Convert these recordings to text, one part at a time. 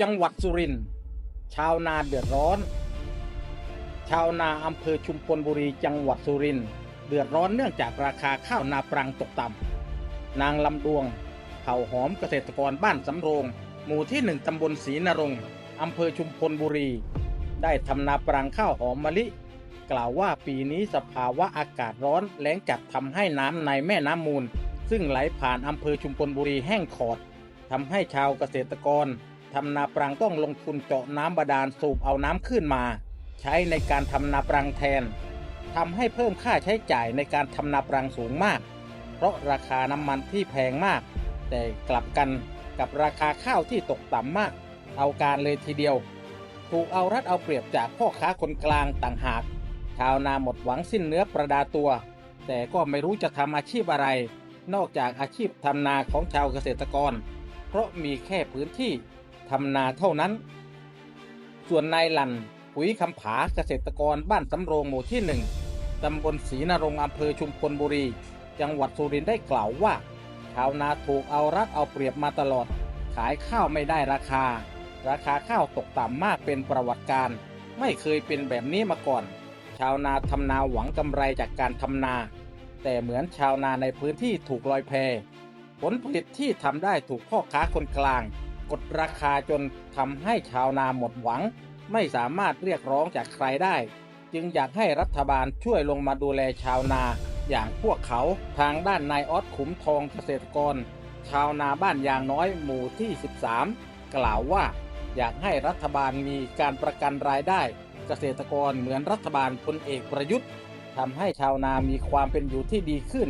จังหวัดสุรินทร์ชาวนาเดือดร้อน ชาวนาอำเภอชุมพลบุรีจังหวัดสุรินทร์เดือดร้อนเนื่องจากราคาข้าวนาปรังตกต่ำนางลำดวงเผ่าหอมเกษตรกรบ้านสำโรง หมู่ที่หนึ่งตำบลศรีนรงค์อำเภอชุมพลบุรี ได้ทำนาปรังข้าวหอมมะลิ กล่าวว่าปีนี้สภาวะอากาศร้อนแล้งจัดทำให้น้ำในแม่น้ำมูล ซึ่งไหลผ่านอำเภอชุมพลบุรีแห้งขอดทำให้ชาวเกษตรกร ทำนาปรังต้องลงทุนเจาะน้ำบาดาลสูบเอาน้ำขึ้นมา ใช้ในการทำนาปรังแทนทำให้เพิ่มค่าใช้จ่ายในการทำนาปรังสูงมาก เพราะราคาน้ำมันที่แพงมาก แต่กลับกันกับราคาข้าวที่ตกต่ำมาก เอาการเลยทีเดียว ถูกเอารัดเอาเปรียบจากพ่อค้าคนกลางต่างหาก ชาวนาหมดหวังสิ้นเนื้อประดาตัว แต่ก็ไม่รู้จะทำอาชีพอะไร นอกจากอาชีพทำนาของชาวเกษตรกร เพราะมีแค่พื้นที่ ทำนาเท่านั้น ส่วนนายหลันหุยคำผาเกษตรกรบ้านสำโรงหมู่ที่หนึ่งตำบลศรีนรงอำเภอชุมพลบุรี จังหวัดสุรินทร์ได้กล่าวว่า ชาวนาถูกเอารัดเอาเปรียบมาตลอด ขายข้าวไม่ได้ราคา ราคาข้าวตกต่ำมากเป็นประวัติการ ไม่เคยเป็นแบบนี้มาก่อน ชาวนาทำนาหวังกำไรจากการทำนา แต่เหมือนชาวนาในพื้นที่ถูกลอยแพผลผลิตที่ทำได้ถูกพ่อค้าคนกลาง กดราคาจนทำให้ชาวนาหมดหวัง ไม่สามารถเรียกร้องจากใครได้ จึงอยากให้รัฐบาลช่วยลงมาดูแลชาวนา อย่างพวกเขาทางด้านนายออสขุมทองเกษตรกร ชาวนาบ้านยางน้อยหมู่ที่ 13 กล่าวว่า อยากให้รัฐบาลมีการประกันรายได้ เกษตรกรเหมือนรัฐบาลพลเอกประยุทธ์ทำให้ชาวนามีความเป็นอยู่ที่ดีขึ้น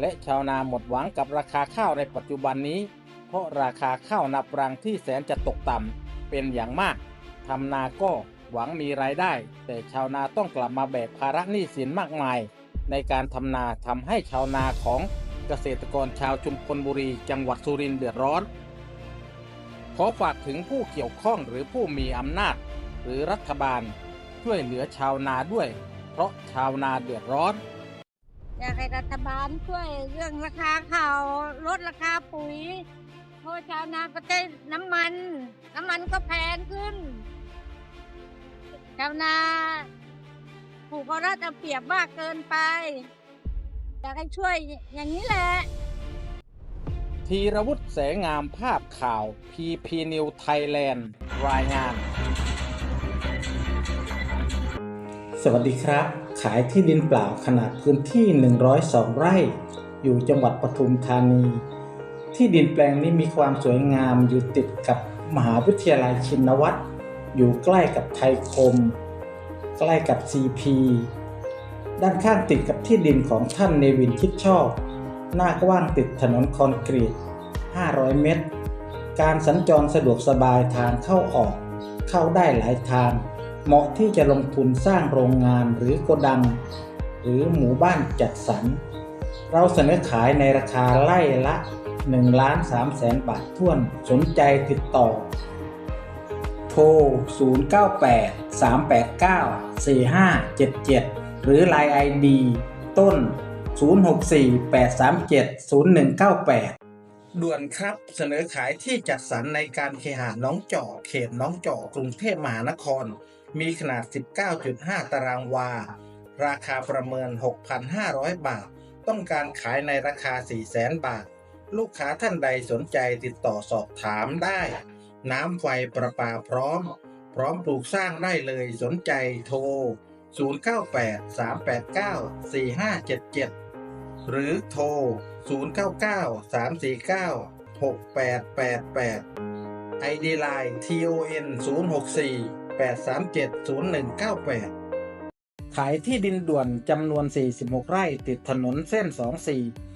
และชาวนาหมดหวังกับราคาข้าวในปัจจุบันนี้ เพราะราคาข้าวนาปรังที่แสนจะตกต่ำเป็นอย่างมากทำนาก็หวังมีรายได้ แต่ชาวนาต้องกลับมาแบกภาระหนี้สินมากมาย ในการทำนาทำให้ชาวนาของเกษตรกรชาวชุมพลบุรีจังหวัดสุรินทร์เดือดร้อน ขอฝากถึงผู้เกี่ยวข้องหรือผู้มีอำนาจ หรือรัฐบาล ช่วยเหลือชาวนาด้วย เพราะชาวนาเดือดร้อนอยากให้รัฐบาลช่วยเรื่องราคาข้าวลดราคาปุ๋ย พราะชาวนาก็ใช้น้ำมัน น้ำมันก็แพงขึ้น ชาวนาผูกเขารัดเอาเปรียบมากเกินไปอยากให้ช่วยอย่างนี้แหละธีรวุฒิแสงงามภาพข่าว PP New Thailand รายงาน สวัสดีครับ ขายที่ดินเปล่าขนาดพื้นที่ 102 ไร่ อยู่จังหวัดปทุมธานี ที่ดินแปลงนี้มีความสวยงามอยู่ติดกับมหาวิทยาลัยชินวัตรอยู่ใกล้กับไทยคม ใกล้กับ CP ด้านข้างติดกับที่ดินของท่านเนวินคิดชอบ หน้ากว้างติดถนนคอนกรีต 500 เมตร การสัญจรสะดวกสบายทางเข้าออก เข้าได้หลายทาง เหมาะที่จะลงทุนสร้างโรงงานหรือโกดัง หรือหมู่บ้านจัดสรร เราเสนอขายในราคาไล่ละ 1ล้าน3แสนบาทท้วนสนใจติดต่อ โทร 098 389 4577 หรือ Line ID ต้น 064-837-0198 ด่วนครับเสนอขายที่จัดสรรในการเคหะน้องจอกเขตน้องจอกกรุงเทพมหานคร มีขนาด 19.5 ตารางวา ราคาประเมิน 6,500 บาท ต้องการขายในราคา 400,000 บาท ลูกค้าท่านใดสนใจติดต่อสอบถามได้ น้ำไฟประปาพร้อม พร้อมปลูกสร้างได้เลยสนใจโทร 098 389 4577 หรือโทร 099 349 6888 ID Line TON 064 837 0198 ขายที่ดินด่วนจำนวน 46 ไร่ติดถนนเส้น 24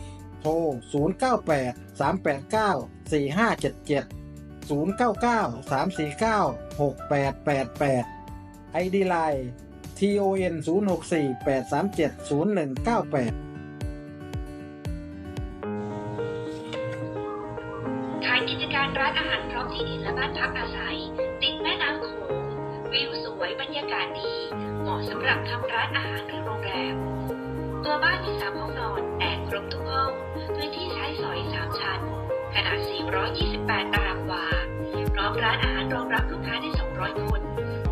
โทร 098 389 4577 099 349 6888 ID Line TON 064 837 0198ขายกิจการร้านอาหารพร้อมที่ดินและบ้านพักอาศัย ติดแม่น้ำโขงวิวสวยบรรยากาศดี เหมาะสำหรับทำร้านอาหารหรือโรงแรม ตัวบ้านมีสามห้องนอน นาด 428 ตารางวา พร้อมร้านอาหารรองรับลูกค้าได้ 200 คน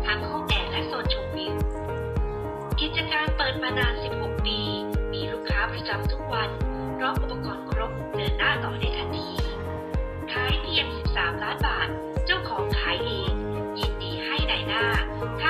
ทั้งห้องแอร์และโซนชมวิว กิจการเปิดมานาน 16 ปี มีลูกค้าประจำทุกวันพร้อมอุปกรณ์ครบเดินหน้าต่อได้ทันที ขายเพียง 13 ล้านบาท เจ้าของขายเอง ยินดีให้ในายหน้าค่าในหน้า